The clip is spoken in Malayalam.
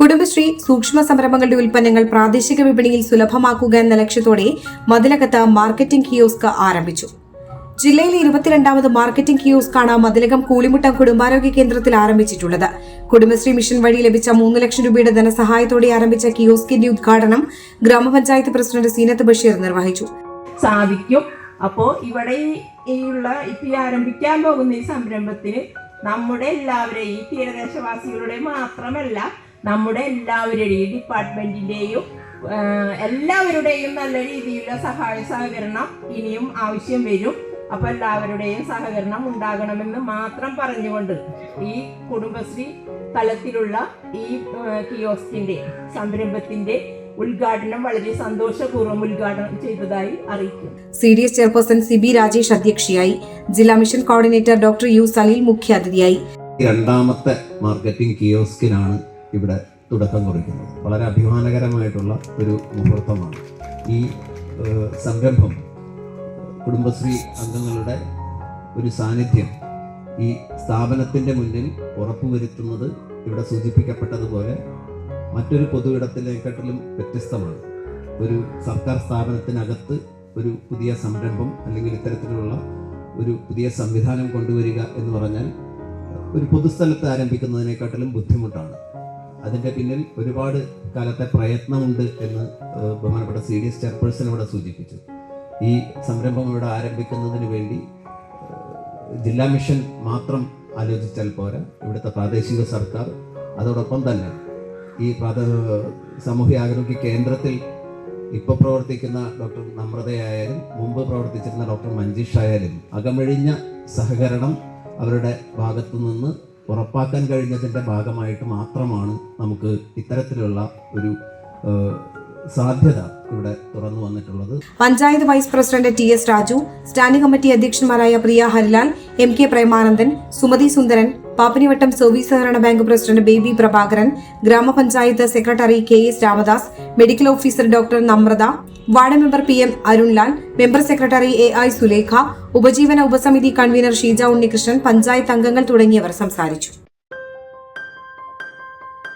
കുടുംബശ്രീ സൂക്ഷ്മ സംരംഭങ്ങളുടെ ഉൽപ്പന്നങ്ങൾ പ്രാദേശിക വിപണിയിൽ സുലഭമാക്കുക എന്ന ലക്ഷ്യത്തോടെ മതിലകത്ത് മാർക്കറ്റിംഗ് കിയോസ്ക് ആരംഭിച്ചു. ജില്ലയിലെ ഇരുപത്തിരണ്ടാമത് മാർക്കറ്റിംഗ് കിയോസ്കാണ് മതിലകം കൂളിമുട്ടം കുടുംബാരോഗ്യ കേന്ദ്രത്തിൽ ആരംഭിച്ചിട്ടുള്ളത്. കുടുംബശ്രീ മിഷൻ വഴി ലഭിച്ച മൂന്ന് ലക്ഷം രൂപയുടെ ധനസഹായത്തോടെ ആരംഭിച്ച കിയോസ്കിന്റെ ഉദ്ഘാടനം ഗ്രാമപഞ്ചായത്ത് പ്രസിഡന്റ് സീനത്ത് ബഷീർ നിർവഹിച്ചു. സാധിക്കും. അപ്പോൾ ഇവിടെ ഉള്ള ഇപ്പം ആരംഭിക്കാൻ പോകുന്ന ഈ സംരംഭത്തിന് നമ്മുടെ എല്ലാവരെയും തീരദേശവാസികളുടെ മാത്രമല്ല നമ്മുടെ എല്ലാവരുടെയും ഈ ഡിപ്പാർട്ട്മെന്റിന്റെയും എല്ലാവരുടെയും നല്ല രീതിയിലുള്ള സഹായ സഹകരണം ഇനിയും ആവശ്യം വരും. അപ്പൊ എല്ലാവരുടെയും സഹകരണം ഉണ്ടാകണമെന്ന് മാത്രം പറഞ്ഞുകൊണ്ട് ഈ കുടുംബശ്രീ തലത്തിലുള്ള ഈ കിയോസ്കിന്റെ കിയോസ്കിന്റെ സംരംഭത്തിന്റെ ഉദ്ഘാടനം വളരെ സന്തോഷപൂർവം ഉദ്ഘാടനം ചെയ്തതായി അറിയിക്കും. C D S chairperson C B Rajesh അധ്യക്ഷയായി. ജില്ലാ mission coordinator doctor U Saleel മുഖ്യാതിഥിയായി. രണ്ടാമത്തെ മാർക്കറ്റിംഗ് കിയോസ്കിനാണ് ഇവിടെ തുടക്കം കുറിക്കുന്നത്. വളരെ അഭിമാനകരമായിട്ടുള്ള ഒരു മുഹൂർത്തമാണ്. ഈ സംരംഭം കുടുംബശ്രീ അംഗങ്ങളുടെ ഒരു സാന്നിധ്യം ഈ സ്ഥാപനത്തിന്റെ മുന്നിൽ ഉറപ്പുവരുത്തുന്നത് ഇവിടെ സൂചിപ്പിക്കപ്പെട്ടതുപോലെ മറ്റൊരു പൊതുയിടത്തിലേക്കാട്ടിലും വ്യത്യസ്തമാണ്. ഒരു സർക്കാർ സ്ഥാപനത്തിനകത്ത് ഒരു പുതിയ സംരംഭം അല്ലെങ്കിൽ ഇത്തരത്തിലുള്ള ഒരു പുതിയ സംവിധാനം കൊണ്ടുവരിക എന്ന് പറഞ്ഞാൽ ഒരു പൊതുസ്ഥലത്ത് ആരംഭിക്കുന്നതിനെക്കാട്ടിലും ബുദ്ധിമുട്ടാണ്. അതിന്റെ പിന്നിൽ ഒരുപാട് കാലത്തെ പ്രയത്നമുണ്ട് എന്ന് ബഹുമാനപ്പെട്ട സി ഡി എസ് ചെയർപേഴ്സൺ ഇവിടെ സൂചിപ്പിച്ചു. ഈ സംരംഭം ഇവിടെ ആരംഭിക്കുന്നതിന് വേണ്ടി ജില്ലാ മിഷൻ മാത്രം ആലോചിച്ചാൽ പോരാ. ഇവിടുത്തെ പ്രാദേശിക സർക്കാർ അതോടൊപ്പം തന്നെ ഈ സാമൂഹ്യ ആരോഗ്യ കേന്ദ്രത്തിൽ ഇപ്പോൾ പ്രവർത്തിക്കുന്ന ഡോക്ടർ നമ്രതയായാലും മുമ്പ് പ്രവർത്തിച്ചിരുന്ന ഡോക്ടർ മഞ്ജീഷ് ആയാലും അകമഴിഞ്ഞ സഹകരണം അവരുടെ ഭാഗത്തു നിന്ന് ഉറപ്പാക്കാൻ കഴിഞ്ഞതിന്റെ ഭാഗമായിട്ട് മാത്രമാണ് നമുക്ക് ഇത്തരത്തിലുള്ള ഒരു സാധ്യത ഇവിടെ തുറന്നു വന്നിട്ടുള്ളത്. Panchayat vice president T S Raju standing committee അധ്യക്ഷന്മാരായ Priya Harilal M K Premanandan Sumathi Sundaran Pappinivattam service സഹകരണ ബാങ്ക് പ്രസിഡന്റ് ബേബി പ്രഭാകരൻ ഗ്രാമപഞ്ചായത്ത് secretary K S Ramadas medical officer doctor Namrata ward member P M Arunlal member secretary A I Sulekha ഉപജീവന ഉപസമിതി കൺവീനർ ഷീജ ഉണ്ണികൃഷ്ണൻ പഞ്ചായത്ത് അംഗങ്ങൾ തുടങ്ങിയവർ സംസാരിച്ചു.